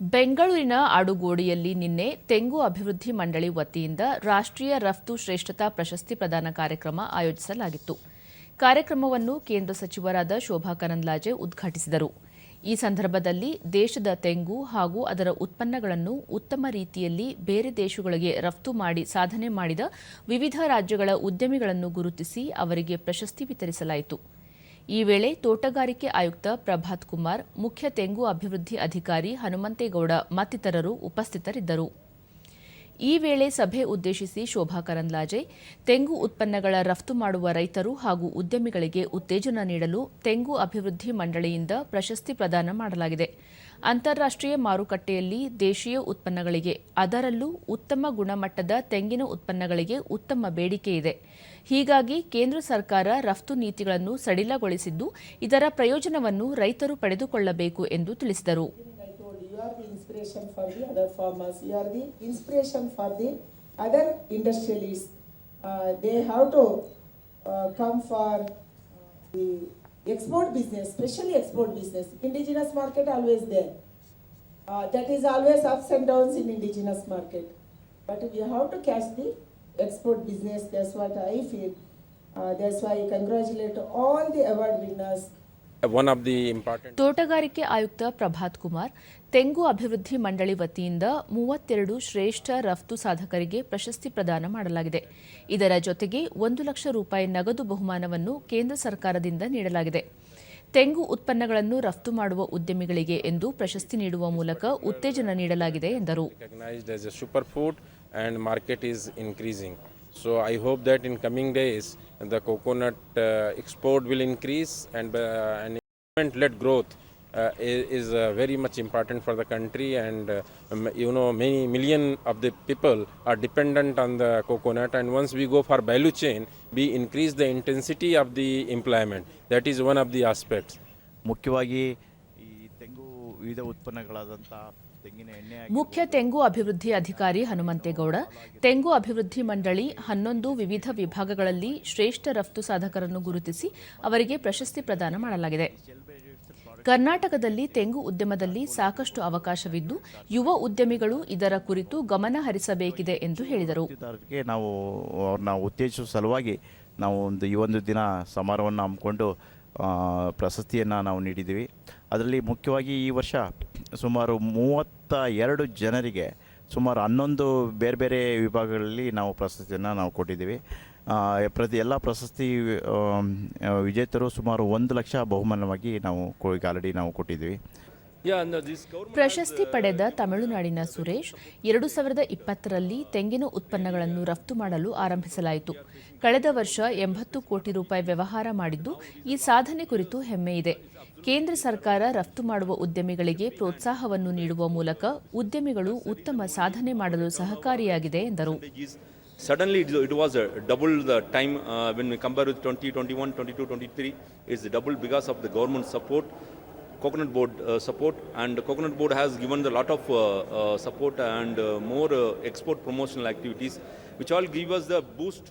ಬೆಂಗಳೂರಿನ ಆಡುಗೋಡಿಯಲ್ಲಿ ನಿನ್ನೆ ತೆಂಗು ಅಭಿವೃದ್ಧಿ ಮಂಡಳಿ ವತಿಯಿಂದ ರಾಷ್ಟ್ರೀಯ ರಫ್ತು ಶ್ರೇಷ್ಠತಾ ಪ್ರಶಸ್ತಿ ಪ್ರದಾನ ಕಾರ್ಯಕ್ರಮ ಆಯೋಜಿಸಲಾಗಿತ್ತು. ಕಾರ್ಯಕ್ರಮವನ್ನು ಕೇಂದ್ರ ಸಚಿವರಾದ ಶೋಭಾ ಕರಂದ್ಲಾಜೆ ಉದ್ಘಾಟಿಸಿದರು. ಈ ಸಂದರ್ಭದಲ್ಲಿ ದೇಶದ ತೆಂಗು ಹಾಗೂ ಅದರ ಉತ್ಪನ್ನಗಳನ್ನು ಉತ್ತಮ ರೀತಿಯಲ್ಲಿ ಬೇರೆ ದೇಶಗಳಿಗೆ ರಫ್ತು ಮಾಡಿ ಸಾಧನೆ ಮಾಡಿದ ವಿವಿಧ ರಾಜ್ಯಗಳ ಉದ್ಯಮಿಗಳನ್ನು ಗುರುತಿಸಿ ಅವರಿಗೆ ಪ್ರಶಸ್ತಿ ವಿತರಿಸಲಾಯಿತು. ಈ ವೇಳೆ ತೋಟಗಾರಿಕೆ ಆಯುಕ್ತ ಪ್ರಭಾತ್ ಕುಮಾರ್ ಮುಖ್ಯ ತೆಂಗು ಅಭಿವೃದ್ಧಿ ಅಧಿಕಾರಿ ಹನುಮಂತೇಗೌಡ ಮತ್ತಿತರರು ಉಪಸ್ಥಿತರಿದ್ದರು. ಈ ವೇಳೆ ಸಭೆ ಉದ್ದೇಶಿಸಿ ಶೋಭಾ ಕರಂದ್ಲಾಜೆ, ತೆಂಗು ಉತ್ಪನ್ನಗಳ ರಫ್ತು ಮಾಡುವ ರೈತರು ಹಾಗೂ ಉದ್ಯಮಿಗಳಿಗೆ ಉತ್ತೇಜನ ನೀಡಲು ತೆಂಗು ಅಭಿವೃದ್ಧಿ ಮಂಡಳಿಯಿಂದ ಪ್ರಶಸ್ತಿ ಪ್ರದಾನ ಮಾಡಲಾಗಿದೆ. ಅಂತಾರಾಷ್ಟ್ರೀಯ ಮಾರುಕಟ್ಟೆಯಲ್ಲಿ ದೇಶೀಯ ಉತ್ಪನ್ನಗಳಿಗೆ ಅದರಲ್ಲೂ ಉತ್ತಮ ಗುಣಮಟ್ಟದ ತೆಂಗಿನ ಉತ್ಪನ್ನಗಳಿಗೆ ಉತ್ತಮ ಬೇಡಿಕೆ ಇದೆ. ಹೀಗಾಗಿ ಕೇಂದ್ರ ಸರ್ಕಾರ ರಫ್ತು ನೀತಿಗಳನ್ನು ಸಡಿಲಗೊಳಿಸಿದ್ದು, ಇದರ ಪ್ರಯೋಜನವನ್ನು ರೈತರು ಪಡೆದುಕೊಳ್ಳಬೇಕು ಎಂದು ತಿಳಿಸಿದರು. Inspiration for the other farmers, you are the inspiration for the other industrialists. Uh, they have to uh, come for uh, the export business, especially export business. Indigenous market always there. Uh, that is always ups and downs in indigenous market. But we have to catch the export business, that's what I feel. Uh, that's why I congratulate all the award winners ತೋಟಗಾರಿಕೆ ಆಯುಕ್ತ ಪ್ರಭಾತ್ ಕುಮಾರ್ ತೆಂಗು ಅಭಿವೃದ್ಧಿ ಮಂಡಳಿ ವತಿಯಿಂದ ಮೂವತ್ತೆರಡು ಶ್ರೇಷ್ಠ ರಫ್ತು ಸಾಧಕರಿಗೆ ಪ್ರಶಸ್ತಿ ಪ್ರದಾನ ಮಾಡಲಾಗಿದೆ. ಇದರ ಜೊತೆಗೆ ಒಂದು ಲಕ್ಷ ರೂಪಾಯಿ ನಗದು ಬಹುಮಾನವನ್ನು ಕೇಂದ್ರ ಸರ್ಕಾರದಿಂದ ನೀಡಲಾಗಿದೆ. ತೆಂಗು ಉತ್ಪನ್ನಗಳನ್ನು ರಫ್ತು ಮಾಡುವ ಉದ್ಯಮಿಗಳಿಗೆ ಎಂದು ಪ್ರಶಸ್ತಿ ನೀಡುವ ಮೂಲಕ ಉತ್ತೇಜನ ನೀಡಲಾಗಿದೆ ಎಂದರು. So I hope that in coming days the coconut uh, export will increase and uh, and led growth uh, is, uh, very much important for the country and uh, um, you know many million of the people are dependent on the coconut and once we go for value chain we increase the intensity of the employment that is one of the aspects ಮುಖ್ಯವಾಗಿ ಈ ತೆಂಗು ವಿವಿಧ ಉತ್ಪನ್ನಗಳಾದಂಥ ಮುಖ್ಯ ತೆಂಗು ಅಭಿವೃದ್ಧಿ ಅಧಿಕಾರಿ ಹನುಮಂತೇಗೌಡ ತೆಂಗು ಅಭಿವೃದ್ಧಿ ಮಂಡಳಿ ಹನ್ನೊಂದು ವಿವಿಧ ವಿಭಾಗಗಳಲ್ಲಿ ಶ್ರೇಷ್ಠ ರಫ್ತು ಸಾಧಕರನ್ನು ಗುರುತಿಸಿ ಅವರಿಗೆ ಪ್ರಶಸ್ತಿ ಪ್ರದಾನ ಮಾಡಲಾಗಿದೆ. ಕರ್ನಾಟಕದಲ್ಲಿ ತೆಂಗು ಉದ್ಯಮದಲ್ಲಿ ಸಾಕಷ್ಟು ಅವಕಾಶವಿದ್ದು ಯುವ ಉದ್ಯಮಿಗಳು ಇದರ ಕುರಿತು ಗಮನ ಹರಿಸಬೇಕಿದೆ ಎಂದು ಹೇಳಿದರು. ನಾವು ಅವ್ರನ್ನ ಉತ್ತೇಜಿಸುವ ಸಲುವಾಗಿ ನಾವು ಒಂದು ಈ ಒಂದು ದಿನ ಸಮಾರೋಹವನ್ನು ಹಮ್ಮಿಕೊಂಡು ಪ್ರಶಸ್ತಿಯನ್ನು ನಾವು ನೀಡಿದ್ದೀವಿ. ಅದರಲ್ಲಿ ಮುಖ್ಯವಾಗಿ ಈ ವರ್ಷ ಸುಮಾರು ಮೂವತ್ತ ಎರಡು ಜನರಿಗೆ ಸುಮಾರು ಹನ್ನೊಂದು ಬೇರೆ ಬೇರೆ ವಿಭಾಗಗಳಲ್ಲಿ ನಾವು ಪ್ರಶಸ್ತಿಯನ್ನು ನಾವು ಕೊಟ್ಟಿದ್ದೀವಿ. ಪ್ರತಿ ಎಲ್ಲ ಪ್ರಶಸ್ತಿ ವಿಜೇತರು ಸುಮಾರು ಒಂದು ಲಕ್ಷ ಬಹುಮಾನವಾಗಿ ನಾವು ಈಗ ಆಲ್ರೆಡಿ ನಾವು ಕೊಟ್ಟಿದ್ದೀವಿ. ಪ್ರಶಸ್ತಿ ಪಡೆದ ತಮಿಳುನಾಡಿನ ಸುರೇಶ್ ಎರಡು ಸಾವಿರದ ಇಪ್ಪತ್ತರಲ್ಲಿ ತೆಂಗಿನ ಉತ್ಪನ್ನಗಳನ್ನು ರಫ್ತು ಮಾಡಲು ಆರಂಭಿಸಲಾಯಿತು. ಕಳೆದ ವರ್ಷ ಎಂಬತ್ತು ಕೋಟಿ ರೂಪಾಯಿ ವ್ಯವಹಾರ ಮಾಡಿದ್ದು ಈ ಸಾಧನೆ ಕುರಿತು ಹೆಮ್ಮೆ ಇದೆ. ಕೇಂದ್ರ ಸರ್ಕಾರ ರಫ್ತು ಮಾಡುವ ಉದ್ಯಮಿಗಳಿಗೆ ಪ್ರೋತ್ಸಾಹವನ್ನು ನೀಡುವ ಮೂಲಕ ಉದ್ಯಮಿಗಳು ಉತ್ತಮ ಸಾಧನೆ ಮಾಡಲು ಸಹಕಾರಿಯಾಗಿದೆ ಎಂದರು suddenly it it was double the time when compare with twenty twenty one twenty two twenty three is double because of the government support uh, coconut board has given a lot of uh, uh, support and uh, more uh, export promotional activities which all give us the boost